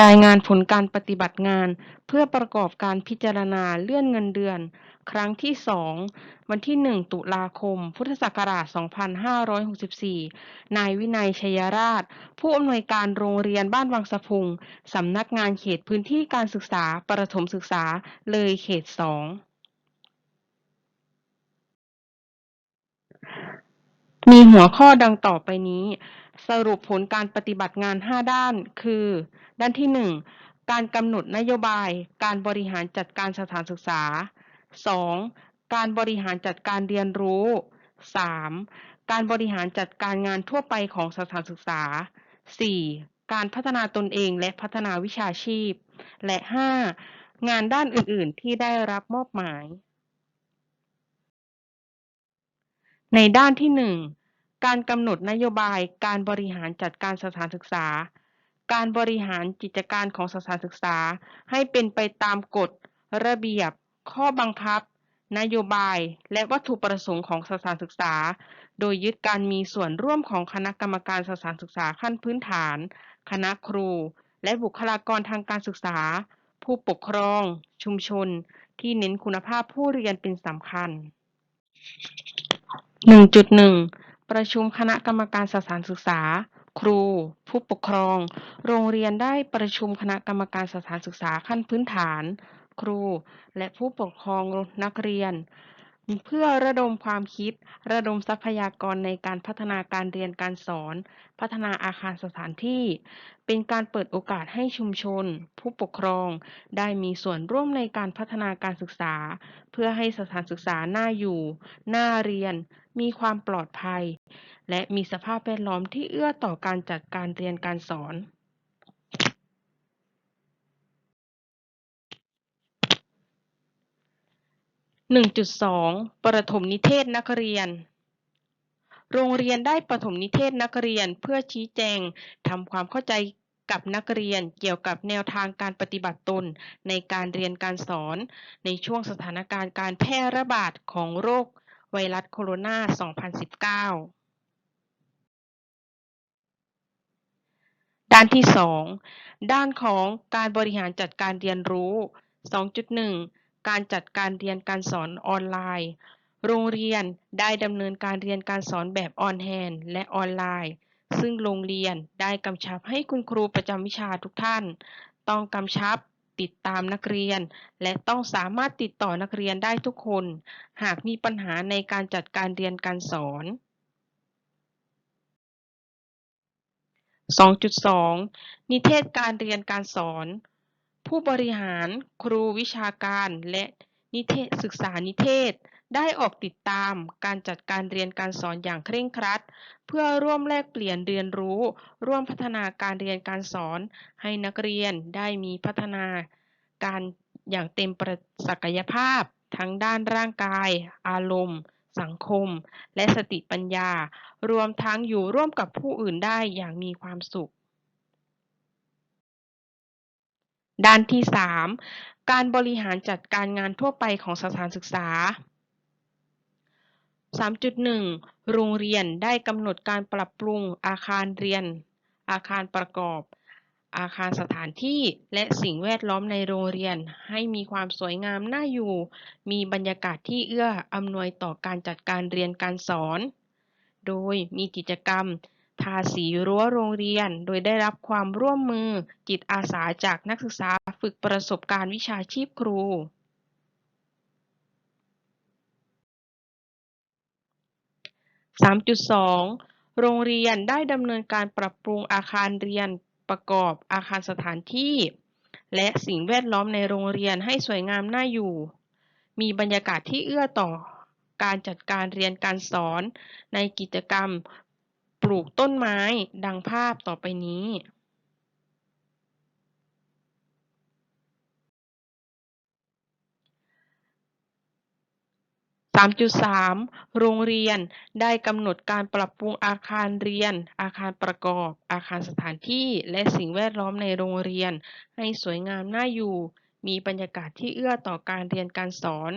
รายงานผลการปฏิบัติงาน เพื่อประกอบการพิจารณาเลื่อนเงินเดือน ครั้งที่ 2 วันที่ 1 ตุลาคม พุทธศักราช 2564 นายวินัยชัยราช ผู้อำนวยการโรงเรียนบ้านวังสะพุง สำนักงานเขตพื้นที่การศึกษาประถมศึกษาเลยเขต 2มีหัวข้อดังต่อไปนี้ สรุปผลการปฏิบัติงาน 5 ด้าน คือ ด้านที่ 1 การกำหนดนโยบาย การบริหารจัดการสถานศึกษา 2. การบริหารจัดการเรียนรู้ 3. การบริหารจัดการงานทั่วไปของสถานศึกษา 4. การพัฒนาตนเองและพัฒนาวิชาชีพ และ 5. งานด้านอื่น ๆ ที่ได้รับมอบหมาย ในด้านที่ 1 การกำหนดนโยบายการบริหารจัดการสถานศึกษา การบริหารกิจการของสถานศึกษา ให้เป็นไปตามกฎ ระเบียบ ข้อบังคับ นโยบาย และวัตถุประสงค์ของสถานศึกษา โดยยึดการมีส่วนร่วมของคณะกรรมการสถานศึกษาขั้นพื้นฐาน คณะครู และบุคลากรทางการศึกษา ผู้ปกครอง ชุมชน ที่เน้นคุณภาพผู้เรียนเป็นสำคัญ 1.1 ประชุมคณะกรรมการสถานศึกษา ครู ผู้ปกครอง โรงเรียนได้ประชุมคณะกรรมการสถานศึกษาขั้นพื้นฐาน ครู และผู้ปกครองนักเรียน เพื่อระดมความคิด ระดมทรัพยากรในการพัฒนาการเรียนการสอน พัฒนาอาคารสถานที่ เป็นการเปิดโอกาสให้ชุมชน ผู้ปกครอง ได้มีส่วนร่วมในการพัฒนาการศึกษา เพื่อให้สถานศึกษาน่าอยู่ น่าเรียน มีความปลอดภัย และมีสภาพแวดล้อมที่เอื้อต่อการจัดการเรียนการสอน1.2ประถมนิเทศนักเรียน โรงเรียนได้ประถมนิเทศนักเรียนเพื่อชี้แจงทำความเข้าใจกับนักเรียนเกี่ยวกับแนวทางการปฏิบัติตนในการเรียนการสอน ในช่วงสถานการณ์การแพร่ระบาดของโรค ไวรัสโคโรนา 2019ด้านที่ 2 ด้านของการบริหารจัดการเรียนรู้ 2.1 การจัดการเรียนการสอนออนไลน์ โรงเรียนได้ดำเนินการเรียนการสอนแบบออนแฮนและออนไลน์ ซึ่งโรงเรียนได้กำชับให้คุณครูประจำวิชาทุกท่าน ต้องกำชับ ติดตามนักเรียน และต้องสามารถติดต่อนักเรียนได้ทุกคน หากมีปัญหาในการจัดการเรียนการสอน 2.2 นิเทศการเรียนการสอน ผู้บริหาร ครูวิชาการ และนิเทศศึกษานิเทศ ได้ออกติดตามการจัดการเรียนการสอนอย่างเคร่งครัด เพื่อร่วมแลกเปลี่ยนเรียนรู้ ร่วมพัฒนาการเรียนการสอน ให้นักเรียนได้มีพัฒนาการอย่างเต็มประศักยภาพ ทั้งด้านร่างกาย อารมณ์ สังคม และสติปัญญา รวมทั้งอยู่ร่วมกับผู้อื่นได้อย่างมีความสุข ด้านที่ 3 การบริหารจัดการงานทั่วไปของสถานศึกษา 3.1 โรงเรียนได้กำหนดการปรับปรุงอาคารเรียน อาคารประกอบ อาคารสถานที่ และสิ่งแวดล้อมในโรงเรียน ให้มีความสวยงามน่าอยู่ มีบรรยากาศที่เอื้ออำนวยต่อการจัดการเรียนการสอน โดยมีกิจกรรม ทาสีรั้วโรงเรียน โดยได้รับความร่วมมือจิตอาสาจากนักศึกษาฝึกประสบการณ์วิชาชีพครู 3.2 โรงเรียนได้ดำเนินการปรับปรุงอาคารเรียนประกอบอาคารสถานที่ และสิ่งแวดล้อมในโรงเรียนให้สวยงามน่าอยู่ มีบรรยากาศที่เอื้อต่อการจัดการเรียนการสอนในกิจกรรมปลูกต้นไม้ดังภาพต่อไปนี้ 3.3 โรงเรียนได้กำหนดการปรับปรุงอาคารเรียน อาคารประกอบ อาคารสถานที่ และสิ่งแวดล้อมในโรงเรียน ให้สวยงามน่าอยู่ มีบรรยากาศที่เอื้อต่อการเรียนการสอน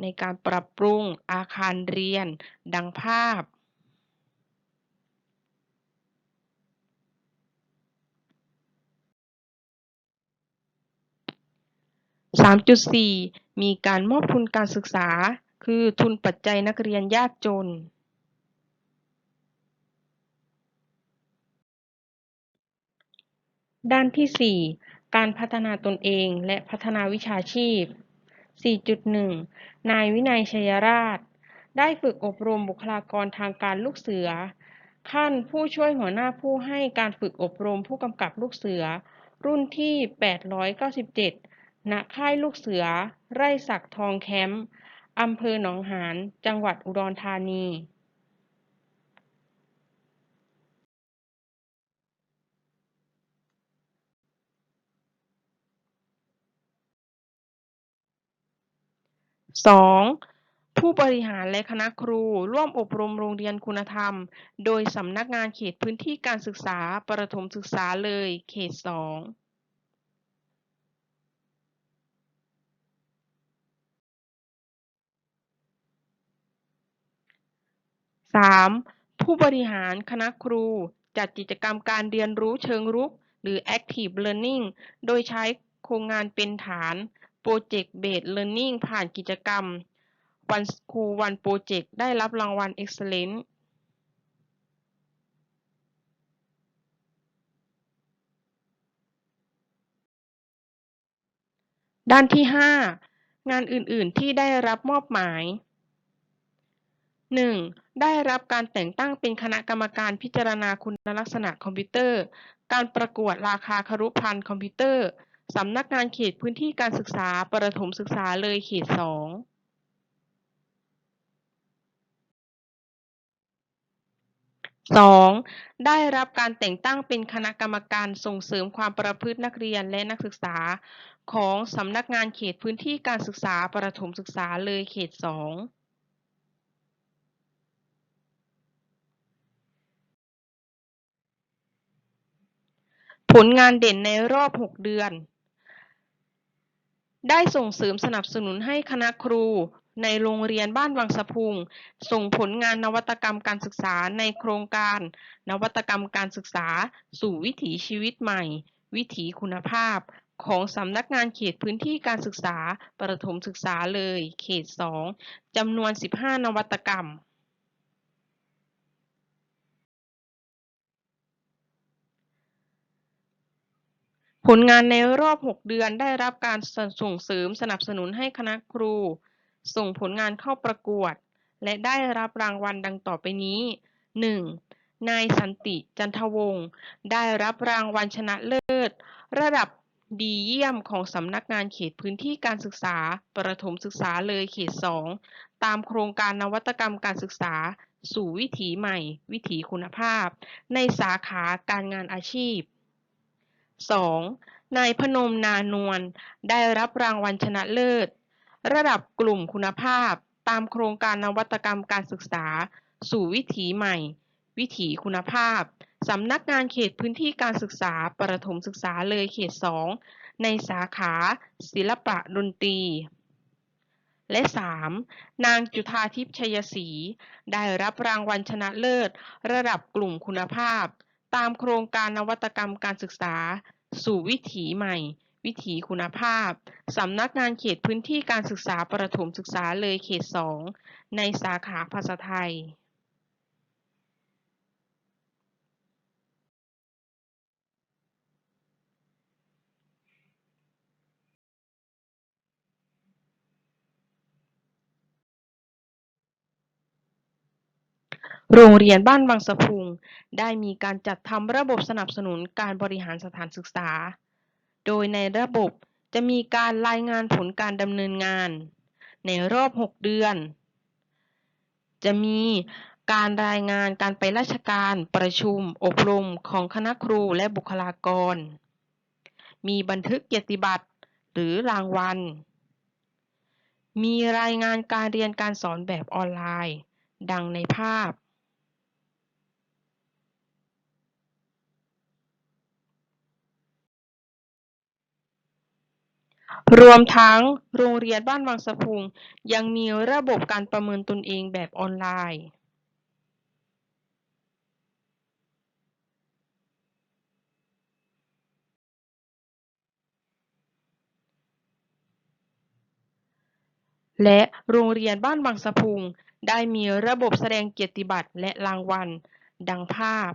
ในการปรับปรุงอาคารเรียน ดังภาพ3.4 มีการมอบทุนการศึกษา คือทุนปัจจัยนักเรียนยากจนด้านที่ 4 การพัฒนาตนเองและพัฒนาวิชาชีพ 4.1 นายวินัยชัยราช ได้ฝึกอบรมบุคลากรทางการลูกเสือ ขั้นผู้ช่วยหัวหน้าผู้ให้การฝึกอบรมผู้กำกับลูกเสือ รุ่นที่ 897 ณ ค่ายลูกเสือ ไร่ศักดิ์ทองแคมป์ อำเภอหนองหาน จังหวัดอุดรธานี 2. ผู้บริหารและคณะครูร่วมอบรมโรงเรียนคุณธรรม โดยสำนักงานเขตพื้นที่การศึกษาประถมศึกษาเลยเขตสอง 2 3. ผู้บริหารคณะครู จัดกิจกรรมการเรียนรู้เชิงรุก หรือ Active Learning โดยใช้โครงงานเป็นฐาน Project Based Learning ผ่านกิจกรรม One School One Project ได้รับรางวัล Excellence ด้านที่ 5 งานอื่น ๆ ที่ได้รับมอบหมาย 1. ได้รับการแต่งตั้งเป็นคณะกรรมการพิจารณาคุณลักษณะคอมพิวเตอร์ การประกวดราคาครุพันธ์คอมพิวเตอร์ สำนักงานเขตพื้นที่การศึกษาประถมศึกษาเลยเขต2 2. ได้รับการแต่งตั้งเป็นคณะกรรมการส่งเสริมความประพฤตินักเรียนและนักศึกษา ของสำนักงานเขตพื้นที่การศึกษาประถมศึกษาเลยเขต2 ผลงานเด่นในรอบ 6 เดือน ได้ส่งเสริมสนับสนุนให้คณะครูในโรงเรียนบ้านวังสะพุง ส่งผลงานนวัตกรรมการศึกษาในโครงการ นวัตกรรมการศึกษา สู่วิถีชีวิตใหม่ วิถีคุณภาพ ของสำนักงานเขตพื้นที่การศึกษา ประถมศึกษาเลย เขต 2จำนวน 15 นวัตกรรม ผลงานในรอบ 6 เดือนได้รับการส่งเสริมสนับสนุนให้คณะครู ส่งผลงานเข้าประกวด และได้รับรางวัลดังต่อไปนี้ 1. นายสันติจันทวงศ์ได้รับรางวัลชนะเลิศ ระดับดีเยี่ยมของสำนักงานเขตพื้นที่การศึกษา ประถมศึกษาเลยเขต 2 ตามโครงการนวัตกรรมการศึกษา สู่วิถีใหม่ วิถีคุณภาพ ในสาขาการงานอาชีพ 2. นายพนมนานวลได้รับรางวัลชนะเลิศ ระดับกลุ่มคุณภาพ ตามโครงการนวัตกรรมการศึกษา สู่วิถีใหม่ วิถีคุณภาพ สำนักงานเขตพื้นที่การศึกษาประถมศึกษาเลยเขต 2 ในสาขา ศิลปะดนตรีและ 3. นางจุธาทิพย์ชัยศรี ได้รับรางวัลชนะเลิศ ระดับกลุ่มคุณภาพ ตามโครงการนวัตกรรมการศึกษา สู่วิถีใหม่ วิถีคุณภาพ สำนักงานเขตพื้นที่การศึกษาประถมศึกษาเลยเขต 2 ในสาขาภาษาไทย โรงเรียนบ้านวังสะพุง ได้มีการจัดทำระบบสนับสนุนการบริหารสถานศึกษา โดยในระบบจะมีการรายงานผลการดำเนินงาน ในรอบ 6 เดือน จะมีการรายงานการไปราชการประชุม อบรมของคณะครูและบุคลากร มีบันทึกเกียรติบัตรหรือรางวัล มีรายงานการเรียนการสอนแบบออนไลน์ ดังในภาพ รวมทั้งโรงเรียนบ้านวังสะพุง ยังมีระบบการประเมินตนเองแบบออนไลน์และโรงเรียนบ้านบางสะพุง ได้มีระบบแสดงเกียรติบัตรและรางวัล ดังภาพ